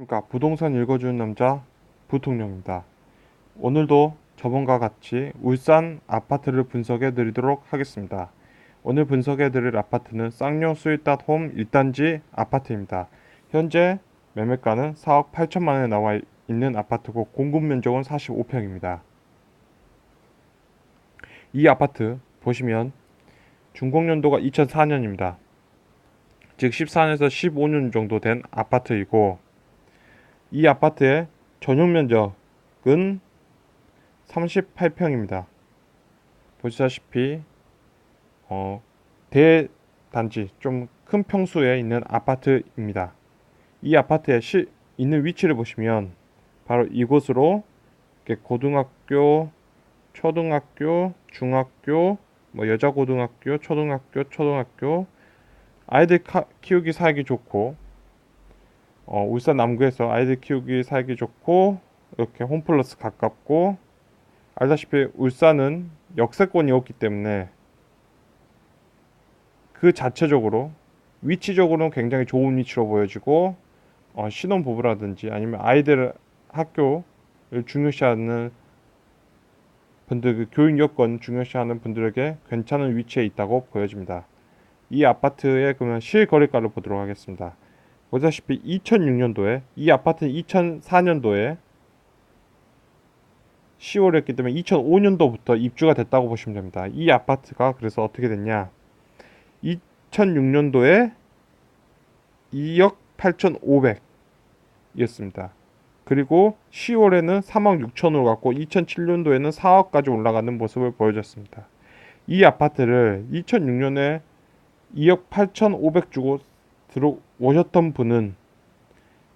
그러니까 부동산 읽어주는 남자 부통령입니다. 오늘도 저번과 같이 울산 아파트를 분석해 드리도록 하겠습니다. 오늘 분석해 드릴 아파트는 쌍용 스윗닷홈 1단지 아파트입니다. 현재 매매가는 4억 8천만 원에 나와 있는 아파트고 공급 면적은 45평입니다. 이 아파트 보시면 준공 연도가 2004년입니다. 즉 14년에서 15년 정도 된 아파트이고 이 아파트의 전용 면적은 38평입니다. 보시다시피 어, 대단지 좀 큰 평수에 있는 아파트입니다. 이 아파트에 시, 있는 위치를 보시면 바로 이곳으로 고등학교, 초등학교, 중학교, 뭐 여자 고등학교, 초등학교, 초등학교 아이들 카, 키우기 살기 좋고 어, 울산 남구에서 아이들 키우기 살기 좋고 이렇게 홈플러스 가깝고 알다시피 울산은 역세권이 없기 때문에 그 자체적으로 위치적으로는 굉장히 좋은 위치로 보여지고 어, 신혼 부부라든지 아니면 아이들 학교를 중요시하는 분들 그 교육 여건 중요시하는 분들에게 괜찮은 위치에 있다고 보여집니다. 이 아파트의 그러면 실거래가를 보도록 하겠습니다. 보다시피 2006년도에 이 아파트는 2004년도에 10월이었기 때문에 2005년도부터 입주가 됐다고 보시면 됩니다. 이 아파트가 그래서 어떻게 됐냐? 2006년도에 2억 8,500이었습니다. 그리고 10월에는 3억 6천으로 갔고 2007년도에는 4억까지 올라가는 모습을 보여줬습니다. 이 아파트를 2006년에 2억 8,500 주고 들어오셨던 분은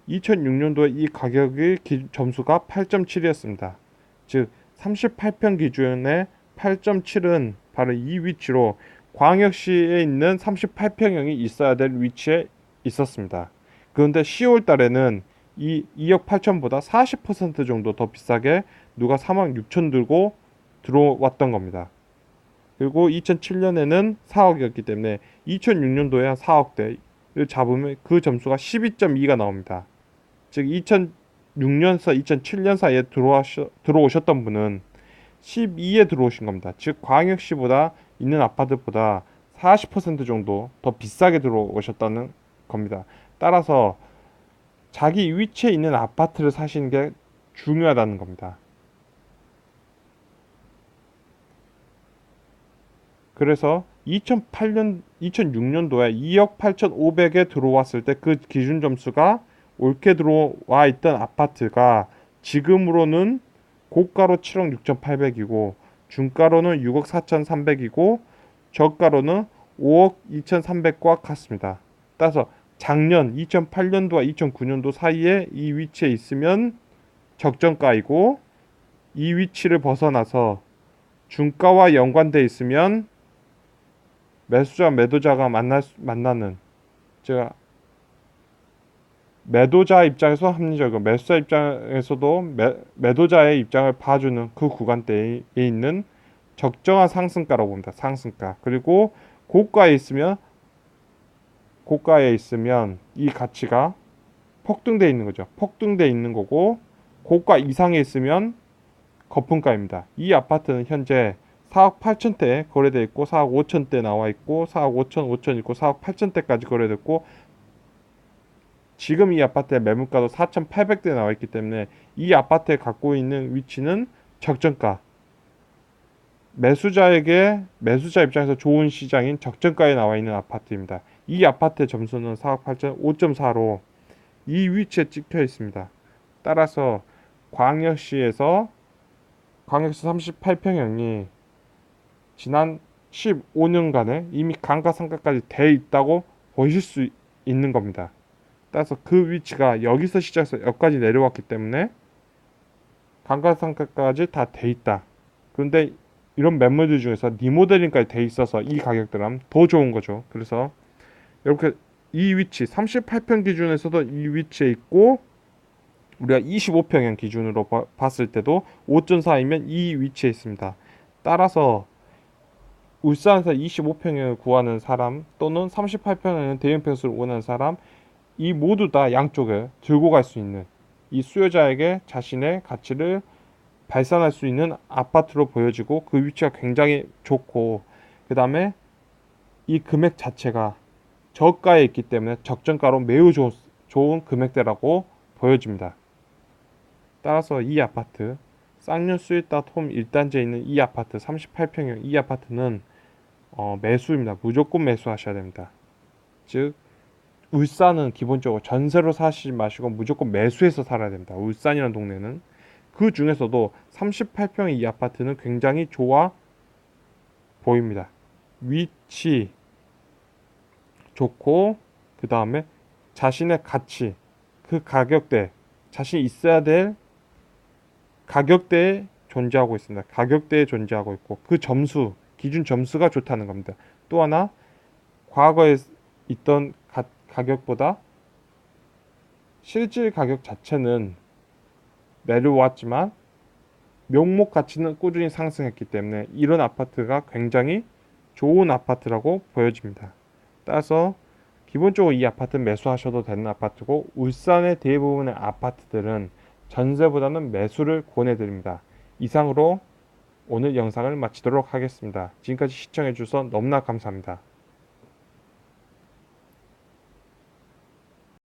2006년도에 이 가격의 기, 점수가 8.7이었습니다. 즉 38평 기준의 8.7은 바로 이 위치로 광역시에 있는 38평형이 있어야 될 위치에 있었습니다. 그런데 10월 달에는 이 2억 8천보다 40% 정도 더 비싸게 누가 3억 6천 들고 들어왔던 겁니다. 그리고 2007년에는 4억이었기 때문에 2006년도에 한 4억대를 잡으면 그 점수가 12.2가 나옵니다. 즉 2006년서 2007년 사이에 들어오셔, 들어오셨던 분은 12에 들어오신 겁니다. 즉 광역시보다 있는 아파트보다 40% 정도 더 비싸게 들어오셨다는 겁니다. 따라서 자기 위치에 있는 아파트를 사시는 게 중요하다는 겁니다. 그래서 2008년, 2006년도에 2억 8,500에 들어왔을 때 그 기준 점수가 옳게 들어와 있던 아파트가 지금으로는 고가로 7억 6,800이고 중가로는 6억 4,300이고 저가로는 5억 2,300과 같습니다. 따라서 작년 2008년도와 2009년도 사이에 이 위치에 있으면 적정가이고 이 위치를 벗어나서 중가와 연관돼 있으면 매수자 매도자가 만날 만나는 제가 매도자 입장에서 합리적이고 매수자 입장에서도 매, 매도자의 입장을 봐주는 그 구간대에 있는 적정한 상승가라고 봅니다. 상승가. 그리고 고가에 있으면 고가에 있으면 이 가치가 폭등돼 있는 거죠. 폭등돼 있는 거고 고가 이상에 있으면 거품가입니다. 이 아파트는 현재 4억 8천대 거래돼 있고 4억 5천대 나와 있고 4억 5천 5천 있고 4억 8천대까지 거래됐고 지금 이 아파트의 매물가도 4,800대 나와 있기 때문에 이 아파트에 갖고 있는 위치는 적정가. 매수자에게 매수자 입장에서 좋은 시장인 적정가에 나와 있는 아파트입니다. 이 아파트의 점수는 4억 8천 5.4로 이 위치에 찍혀 있습니다. 따라서 광역시에서 광역시 38평형이 지난 15년간에 이미 강가상가까지 돼 있다고 보실 수 있는 겁니다. 따라서 그 위치가 여기서 시작해서 여기까지 내려왔기 때문에 강가상가까지 다 돼 있다. 그런데 이런 매물들 중에서 리모델링까지 돼 있어서 이 가격들은 더 좋은 거죠. 그래서 이렇게 이 위치 38평 기준에서도 이 위치에 있고 우리가 25평형 기준으로 봐, 봤을 때도 5.4이면 이 위치에 있습니다. 따라서 울산에서 25평형을 구하는 사람 또는 38평형의 대형 평수를 원하는 사람 이 모두 다 양쪽에 들고 갈 수 있는 이 수요자에게 자신의 가치를 발산할 수 있는 아파트로 보여지고 그 위치가 굉장히 좋고 그 다음에 이 금액 자체가 저가에 있기 때문에 적정가로 매우 좋, 좋은 금액대라고 보여집니다. 따라서 이 아파트 쌍년 스윗닷 홈 1단지에 있는 이 아파트 38평형 이 아파트는 어, 매수입니다. 무조건 매수하셔야 됩니다. 즉 울산은 기본적으로 전세로 사시지 마시고 무조건 매수해서 살아야 됩니다. 울산이라는 동네는 그 중에서도 38평의 이 아파트는 굉장히 좋아 보입니다. 위치 좋고 그 다음에 자신의 가치 그 가격대 자신이 있어야 될 가격대에 존재하고 있습니다. 가격대에 존재하고 있고 그 점수 기준 점수가 좋다는 겁니다. 또 하나 과거에 있던 가, 가격보다 실질 가격 자체는 내려왔지만 명목 가치는 꾸준히 상승했기 때문에 이런 아파트가 굉장히 좋은 아파트라고 보여집니다. 따라서 기본적으로 이 아파트는 매수하셔도 되는 아파트고 울산의 대부분의 아파트들은 전세보다는 매수를 권해드립니다. 이상으로 오늘 영상을 마치도록 하겠습니다. 지금까지 시청해주셔서 너무나 감사합니다.